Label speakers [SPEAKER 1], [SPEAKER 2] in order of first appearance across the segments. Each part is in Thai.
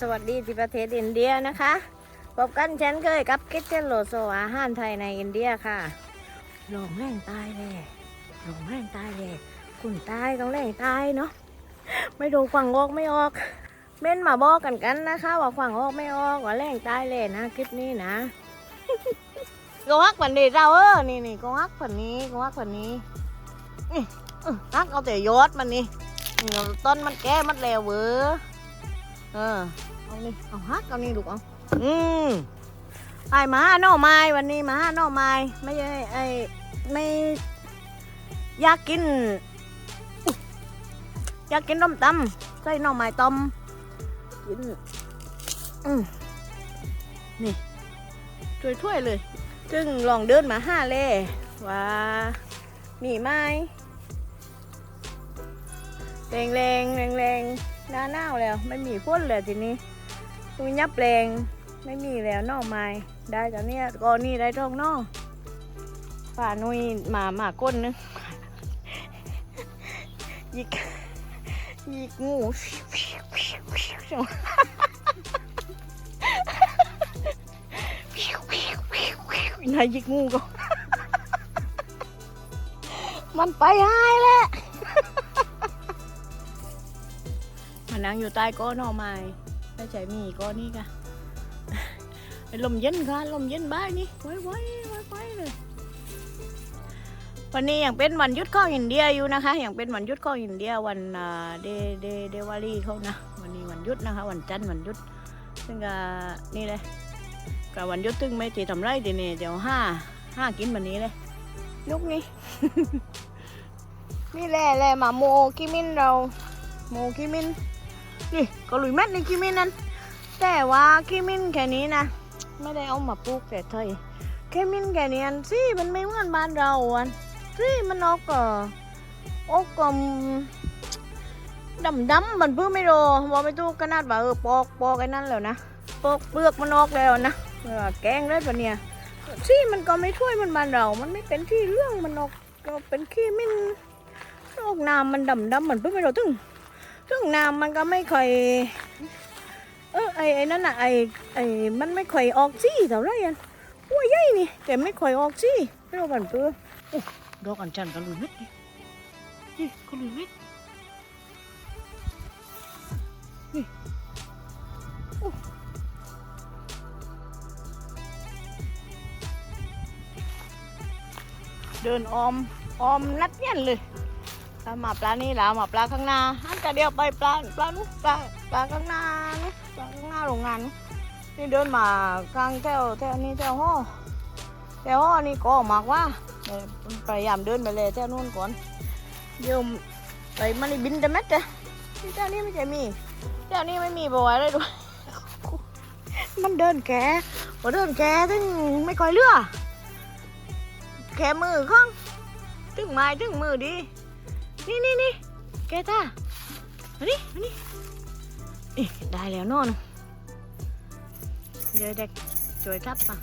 [SPEAKER 1] สวัสดีที่ประเทศอินเดียนะคะพบกันเช่นเคยกับกิจเจนโลโซอาหารไทยในอินเดียค่ะหลงแรงตายเลยหลงแรงตายเลยคุณตายต้องแรงตายเนาะไม่ดูขวางออกไม่ออก เม่นมาบอกกันกันนะคะ ว่าขวางออกไม่ออกว่าแรงตายเลยนะคลิปนี้นะโกฮักผันดีเราเออนี่นี่โกฮักผันนี้โกฮักผันนี้นี่อื้อฮักเอาแต่ยอดมันนี่ต้นมันแก่มันแล้วเว้อ เออ เอานี่ เอาฮัก เอานี่ลูกเอา อืมไอ้มาหาหน่อไม้วันนี้มาหาหน่อไม้ไม่ใช่ไอ้ไม่อยากกินอุ๊ยอยากกินต้มตำใส่หน่อไม้ต้มกินอืมนี่ถ้วยๆเลยจึงลองเดินมาห้าเล่ว่ามีไหมแรงแรงแรงแรง หน้าหนาวแล้วไม่มีพ่นเลยทีนี้ตุยยับแรงไม่มีแล้วนอกไม้ได้แต่เนี้ยก่อนนี่ได้ท้องนอกป่านุยหมาหมาก้นนึงยิกยิกงูนายยิกงูก็มันไปหายแล้ว มานั่งอยู่ใต้ก้อนหน่อไม้ไม่ใช่มีก้อนนี้ค่ะลมเย็นค่ะลมเย็นบ้านนี่ไว้ไว้ไว้ไว้เลยวันนี้ยังเป็นวันยุดข้องอินเดียอยู่นะคะยังเป็นวันยุดข้องอินเดียวันเดเดเดวารีเขานะวันนี้วันยุดนะคะ วันจันทร์วันยุด ซึ่งก็นี่เลยก็วันยุดซึ่งไม่ตีทำไรทีนี่เดี๋ยวห้าห้ากินวันนี้เลยลุกนี่นี่แหละแหละหมาโมกิมินเราโมกิมิน นี่ก็ลุยเม็ดในกิมินนั้น แต่ว่ากิมินแค่นี้นะ ไม่ได้เอามาปลูกแต่ไทยกิมินแค่นี้อันสิมันไม่เหมือนบ้านเราอันสิมันออกก็ออกก็ดำดำมันเพิ่งไม่รอว่าไม่ตู้ขนาดว่าเออปอกปอกไอ้นั่นแล้วนะปอกเปลือกมันออกแล้วนะเออแกงได้ปะเนี่ยสิมันก็ไม่ช่วยมันบ้านเรา มันไม่เป็นที่เรื่องมันออกก็เป็นขี้มินออกน้ำมันดำดำๆมันเพิ่งไม่รอถึง ซึ่งน้ำมันก็ไม่ค่อยเออไอ้ไอ้นั่นน่ะไอ้ไอ้มันไม่ค่อยออกซี่เท่าไรอันหัวใหญ่นี่แต่ไม่ค่อยออกซี่ไม่รู้กันเปื้อโอ้ดอกอัญชันก็ลุยเม็ดนี่ก็ลุยเม็ดนี่เดินออมออมนัดเย็นเลย ปลาหมาปลานี่แล้วหมาปลาข้างหน้าอันกะเดียวไปปลาปลานู้ปลาปลาข้างหน้านู้ปลาข้างหน้าโรงงานนี่เดินมากลางแถวแถวนี้แถวห้อแถวห้อนี่ก็มากว่าเดี๋ยวพยายามเดินไปเลยแถวนู้นก่อนเดี๋ยวไปมันบินจะแม็ดจ้ะที่แถวนี้ไม่ใช่มีแถวนี้ไม่มีบ่อยเลยด้วยมันเดินแกพอเดินแกถึงไม่ค่อยเลือแกมือข้างถึงไม้ถึงมือดี นี่นี่นี่แกจ้ามานี่มานี่นี่ได้แล้วนอน เดี๋ยวเด็กช่วยทับปะ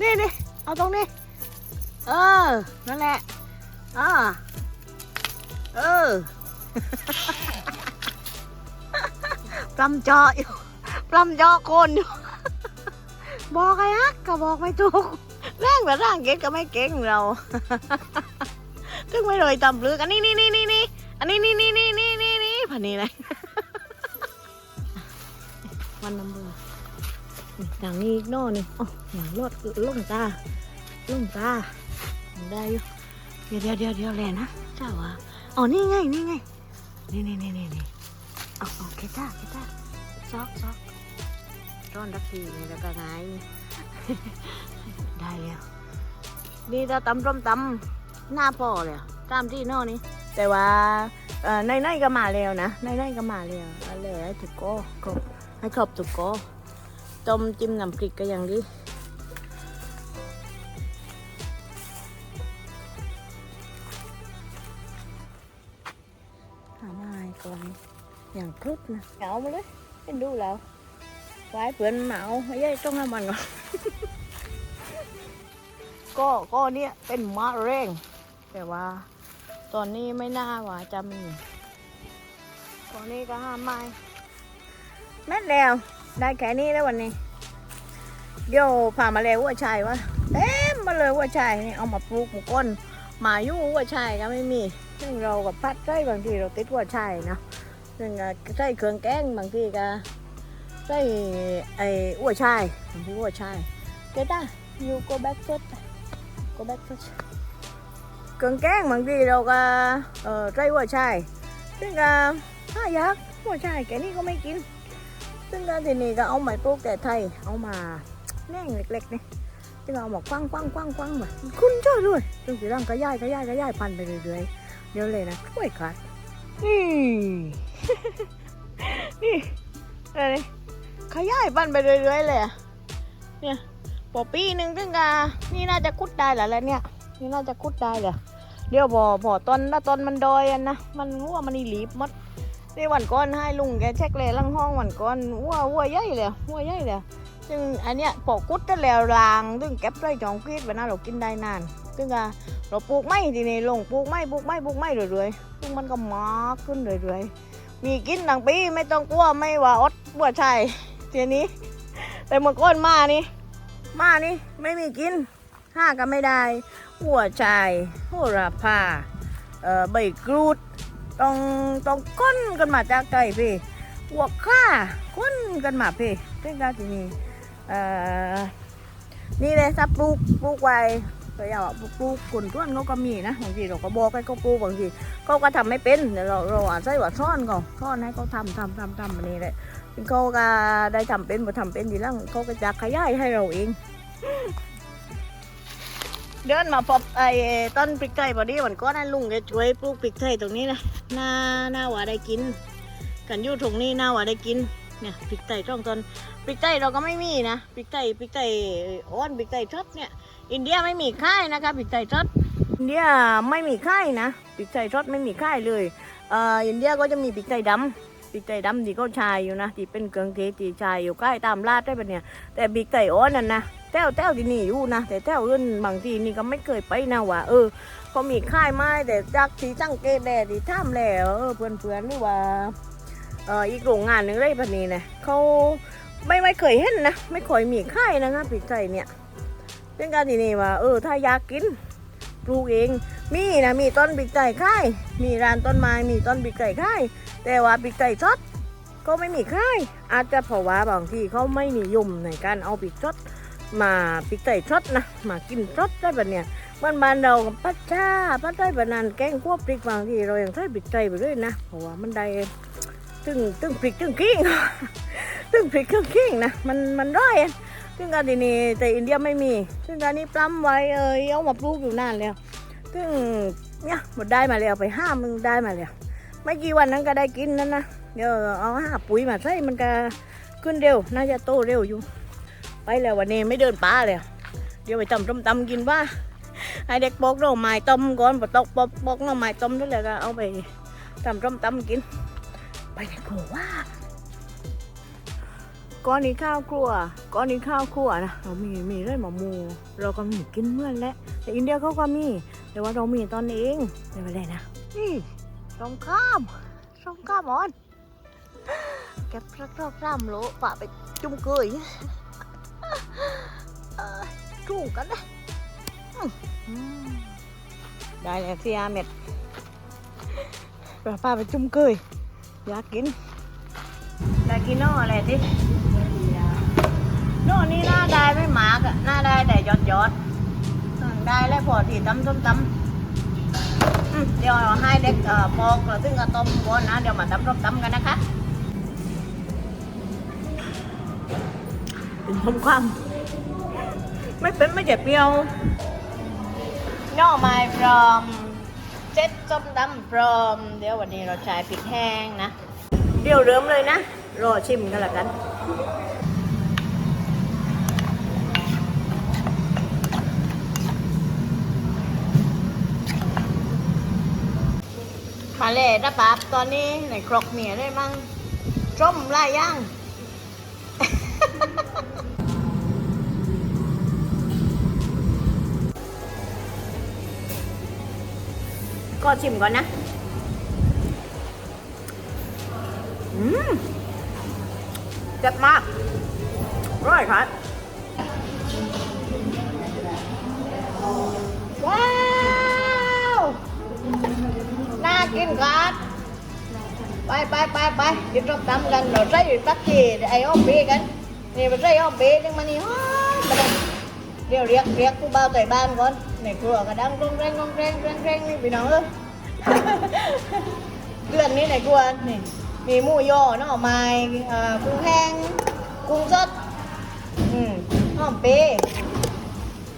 [SPEAKER 1] นี่นี่เอาตรงนี้ เออ นั่นแหละอ่าเออปลำจออยู่ปลำจอคนอยู่บอกไอ้ฮักก็บอกไม่ถูก แรงแบบร่างเก่งก็ไม่เก่งเราถึงไม่เลยตำปลือกันนี่นี่นี่นี่นี่อันนี้นี่นี่นี่นี่นี่นี่พันนี้เลยวันน้ำเบื่อนี่างนี้อีกน่นนี่อ๋ออย่างรถล่งตาล่งตาได้อยู่เดี๋ยวเดี๋ยวเดี๋ยวเดี๋ยวแลนะเจ้าวะอ๋อนี่ไงนี่ไงนี่นี่นี่นี่นี่อาเอเคต้าเคต้าซอกซอกร้อนรักทีนี่แล้วก็ไง ได้แล้วนี่เราตำร่มตำหน้าพ่อเลยตามที่น่นนี่แต่ว่าในในๆก็มาแล้วนะในในๆก็มาแล้วอะไรให้ถูกก็ครบให้ครบถูกก็ต้มจิ้มน้ำพริกก็อย่างดีหามาให้ก่อนอย่างครึบนะเอามาเลยเป็นดูแล้ว ไว้เพื่อนหมาไม่ใช่ต้องให้มันก็ก็เนี่ยเป็นมะเร็งแต่ว่า ตอนนี้ไม่น่าว่าจะมีตอนนี้ก็ห้ามไม่แม่นแล้วได้แค่นี้แล้ววันนี้เดี๋ยวพามาเลยวัวชายวะเต็มมาเลยวัวชายนี่เอามาปลูกหมูก้นหมาอยู่วัวชายก็ไม่มีซึ่งเรากับพัดไส้บางทีเราติดวัวชายนะซึ่งก็ใส่เครื่องแกงบางทีก็ ใส่ไอ้วัวชายบางทีวัวชายเกต้า you go back first go back first เครื่องแกงบางทีเราก็เออใส่วัวชายซึ่งก็ถ้าอยากวัวชายแกนี่ก็ไม่กิน ซึ่งก็ทีนี้ก็เอาไม้ปลูกแต่ไทยเอามาแน่งเล็กๆนี่ซึ่งเอามากว้างกว้างกว้างกว้างแบบคุณเจ้าด้วยซึ่งสีร่างก็ย่ายก็ย่ายก็ย่ายพันไปเรื่อยๆเดี๋ยวเลยนะช่วยขาดนี่นี่อะไร ขยายพันไปเรื่อยๆเลยเนี่ยพอปีหนึ่งซึ่งก็นี่น่าจะคุดได้แล้วแหละเนี่ย นี่น่าจะคุดได้เลยเดี๋ยวพอพอต้นถ้าต้นมันดอยอะนะมันหัวมันอีหลีบหมดนี่วันก่อนให้ลุงแกเช็คเลยลังห้องวันก่อนวัววัวใหญ่เลยวัวใหญ่เลยซึ่งอันเนี้ยปอกกุดได้แล้วรางซึ่งเก็บได้จองกรีดวันนั้นเรากินได้นานซึ่งอะเราปลูกไม้ทีนี้ลงปลูกไม้ปลูกไม้ปลูกไม้เรื่อยๆซึ่งมันก็มากขึ้นเรื่อยๆมีกินทั้งปีไม่ต้องกลัวไม่ว่าอดบัวชัย ทีนี้แต่มื่อก่อนมานี่ มานี่ไม่มีกินห้าก็ไม่ได้ หัวใจโหระพาเอ่อใบกรูดต้องต้องก้นกันมาจากไกลพี่หัวข้าก้นกันมาพี่เรื่องการที่นี่เอ่อนี่เลยถ้าปลูกปลูกไว้ก็อย่าว่าปลูกกุนต้วนเขาก็มีนะบางทีเราก็บอกให้เขาปลูกบางทีเขาก็ทำไม่เป็นเดี๋ยวเราเราอาจจะว่าซ่อนก่อนซ่อนให้เขาทำทำทำทำอันนี้แหละ เขาก็ได้ทำเป็นพอทำเป็นทีหลังเขาก็จะขยายให้เราเอง เดินมาพบไอ้ต้นพริกไทยพอดีวันก่อนนั้นลุงแกช่วยปลูกพริกไทยตรงนี้นะหน้าหน้าหว่าได้กิน กันอยู่ตรงนี้หน้าหว่าได้กินเนี่ยพริกไทยช่องต้นพริกไทยเราก็ไม่มีนะพริกไทยพริกไทยอ้อนพริกไทยทอดเนี่ย อินเดียไม่มีค่ายนะคะพริกไทยทอดอินเดียไม่มีค่ายนะพริกไทยทอดไม่มีค่ายเลยเอ่ออินเดียก็จะมีพริกไทยดำ พริกไทยดำที่เขาชายอยู่นะที่เป็นเครื่องเทศที่ชายอยู่ใกล้ตามลาดได้ปะเนี่ย แต่พริกไทยอ้อนนั่นนะแต้วแต้วที่นี่อยู่นะแต่แต้วอื่นบางทีนี่ก็ไม่เคยไปนะว่าเออเขามีค่ายไม้แต่จากที่จังเกตแดดที่ถ้ำแล้วเออเพื่อนเพื่อนๆหรือว่าเอออีกโรงงานหนึ่งได้ปะนี้นะเขาไม่ไม่เคยเห็นนะไม่เคยมีค่ายนะครับปีกไก่เนี่ยเป็นการที่นี่ว่าเออถ้าอยากกินปลูกเองมีนะมีต้นปีกไก่ค่ายมีร้านต้นไม้มีต้นปีกไก่ค่าย แต่ว่าปีกไก่ทอดก็ไม่มีใค่ายอาจจะเพราะว่าบางที่เขาไม่นิยมในการเอาปีกทอดมาปีกไก่ทอดนะมากินทอดได้แบบเนี้ยบ้านบ้านเราปัดชาปัดได้แบบนั้นแกงคั่วพริกบางทีเรายังใช้ปีกไก่ไปด้วยนะเพราะว่ามันได้ตึงตึงพริกตึงขิงตึงพริกตึงขิงนะมันมันร้อยซึ่งการที่นี่แต่อินเดียไม่มี ซึ่งการนี้ปล้ำไว้เออเอามาปลูกอยู่นานแล้ว ซึ่งเนี่ยหมดได้มาแล้วไปห้ามึงได้มาแล้ว ไม่กี่วันนั้นก็ได้กินนั่นนะเดี๋ยวเอาหาปุ๋ยมาใส่มันก็ขึ้นเร็ว น่าจะโตเร็วอยู่ ไปแล้ววันนี้ไม่เดินป่าเลยเดี๋ยวไปตำต้มตำกินว่าให้เด็กปอกหน่อไม้ต้มก่อนปตกปอกปอกหน่อไม้ต้มแล้วแหละก็เอาไปตำต้มตำกิน ไปในครัวว่าก้อนนี้ข้าวครัวก้อนนี้ข้าวครัวนะเรามีมีเรื่อยหมาหมู เราก็มีกินเมื่อนและแต่อินเดียเขาก็มี แต่ว่าเรามีตอนเองเดี๋ยวไปเลยนะนี่ รงข้ามตรงข้ามอ่อนเก็บรักรอบร่ำโลป่าไปจุ่มเกยู่ถูกกันนะได้แล้วสิอาเม็ดป้าป้าไปจุ่มเกยอยากกินอยากกินนออะไรดินอนี่หน้าได้ไม่หมากอะหน้าได้แต่ยอดยอดๆอืมได้แล้วพอที่ตำต้มตำอืม เดี๋ยวเอาให้เด็กเอ่อปอกแล้วซึ่งก็ต้มก่อนนะ เดี๋ยวมาตำต้มตำกันนะคะ เป็นต้มความไม่เป็นไม่เจ็บเปรี้ยวหน่อไม้พร้อมเจ็ดส้มตำพร้อม เดี๋ยววันนี้เราใช้พริกแห้งนะ เดี๋ยวเริ่มเลยนะ รอชิมกันละกัน มาเลยนะป๊าบตอนนี้ในครกเมียได้มั่งส้มลายย่างกก็ชิมก่อนนะ อืมเจ็บมาก อร่อยครับ กินครับไปไปไปไปกินส้มตำกันเราใส่ตักกีไอ้อ้อมเบกันนี่มันใส่อ้อมเบนึงมานี่ฮอนมาเดี๋ยวเรียกเรียกผู้บ่าวใส่บ้านก่อนในครัวกระดังกรงแรงกรงแรงแรงแรงนี่พี่น้องเอ้ยเรื่องนี้ในครัวนี่มีหมูย่อหน่อไม้กุ้งแห้งกุ้งสดอืมหอมเปย์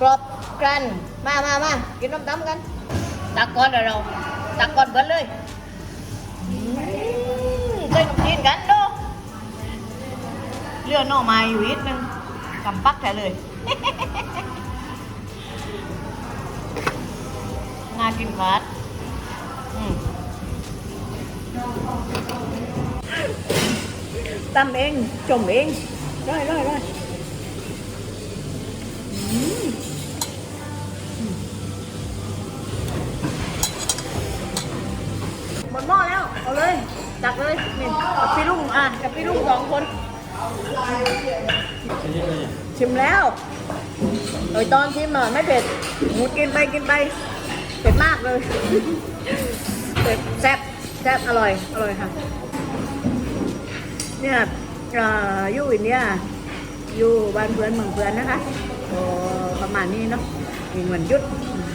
[SPEAKER 1] กรอบกรันมามามากินน้ำตำกันตักก่อนเดี๋ยวเรา ตักก่อนเบิดเลยอืมใส่ขนมจีนกันดูเลือดน่อไม้อยู่นิดนึงกำปักแท้เลยน่ากินคัดอืมตำเองจมเองร่อยร่อย ดหม้อแล้ว เอาเลยตักเลยนี่กับพี่ลุงอะกับพี่ลุงสองคน ชิมแล้วโดยตอนชิมอะไม่เผ็ดหมูกินไปกินไป เผ็ดมากเลย เผ็ดแซ่บแซ่บอร่อย อร่อยค่ะ เนี่ยอยู่อินเดียอยู่บ้านเพื่อนเมืองเพื่อนนะคะประมาณนี้เนาะมีเงินยุด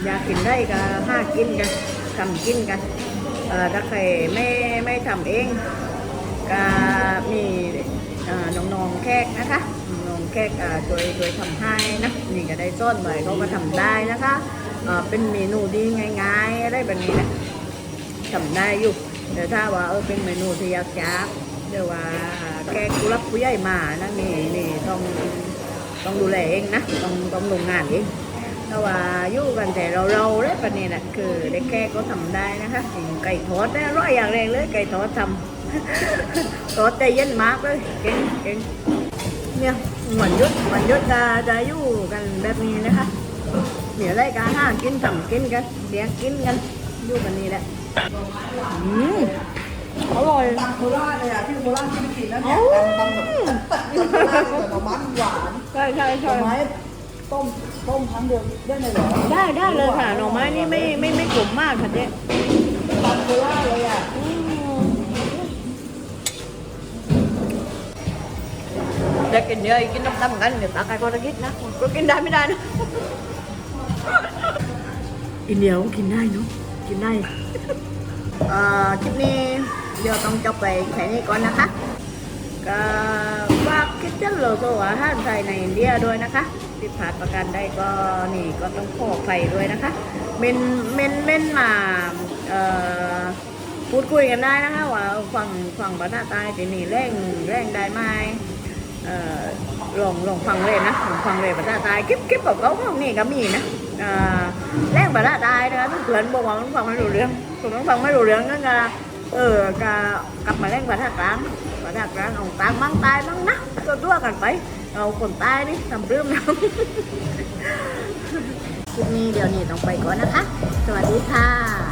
[SPEAKER 1] อยากกินได้ก็ห้ากินกันทำกินกัน ถ้าใครไม่ไม่ทำเองก็มีน้องๆแขกนะคะน้องแขกอ่าโดยโดยทำให้นะนี่ก็ได้ซ่อนไว้เขาก็ทำได้นะคะเป็นเมนูดีง่ายๆอะไรแบบนี้นะทำได้อยู่แต่ถ้าว่าเออเป็นเมนูที่ยากๆเดี๋ยวว่าแกกุรับผู้ใหญ่มานะนี่นี่ต้องต้องดูแลเองนะต้องต้องลงงานเอง แต่ว่าอยู่กันแต่เราเราๆเลยปะเนี่ยนะคือเด็กแก่ก็ทำได้นะคะอย่างไก่ทอดได้อร่อยอย่างแรงเลยไก่ทอดทำทอดใจเย็นมากเลยเก่งเก่งเนี่ยหวันยุดหวันยุดจะจะอยู่กันแบบนี้นะคะเดี๋ยวได้การห้ากินทำกินกันเลี้ยงกินกันอยู่กันนี่แหละอืมอร่อย
[SPEAKER 2] โคราชเลยอะที่โคราชที่ไปกินแล้วเนี่ยตำตำแบบที่โคราชแต่หน่อไม้มันหวาน
[SPEAKER 1] ใช่ใช่
[SPEAKER 2] หน่
[SPEAKER 1] ใช่
[SPEAKER 2] อไม้ ต้มต้มครั้งเดียวได้ไหมเหรอ
[SPEAKER 1] ได้ได้เลยค่ะหน่อไม้นี่ไม่ไม่ไม่ขมมากค่ะเจ๊
[SPEAKER 2] ตำโคราชเลยอะ
[SPEAKER 1] อืมเด็กกินเยอะกินน้ำดำกันเดี๋ยวตาใครก็จะคิดนะก็กินได้ไม่ได้นะอินเดียก็กินได้เนาะกินได้เอ่อคลิปนี้เดี๋ยวต้องจบไปแค่นี้ก่อนนะคะก็ฝากคิดเช่นโลโซอาหารไทยในอินเดียด้วยนะคะ ผิดพลาดประการใดก็นี่ก็ต้องขออภัยด้วยนะคะ เมนเมนเมนมาเอ่อพูดคุยกันได้นะคะว่าฝั่งฝั่งบ้านใต้ที่นี่แรงแร่งได้ไหมเอ่อลองลองฟังเลยนะลองฟังเลยภาษาใต้คลิปคลิปของเขาของนี่ก็มีนะเอ่อแรงภาษาใต้นะคะเพื่อนบอกว่ามันฟังไม่รู้เรื่องผมต้องฟังไม่รู้เรื่องนั่นก็เออกกลับมาแร่งภาษากลางภาษากลางเอากลางมั่งตายมั่งนะตัวตัวกันไป เอาคนใต้นี่ทำเรื่องนะคลิปนี้เดี๋ยวนี้ต้องไปก่อนนะคะ สวัสดีค่ะ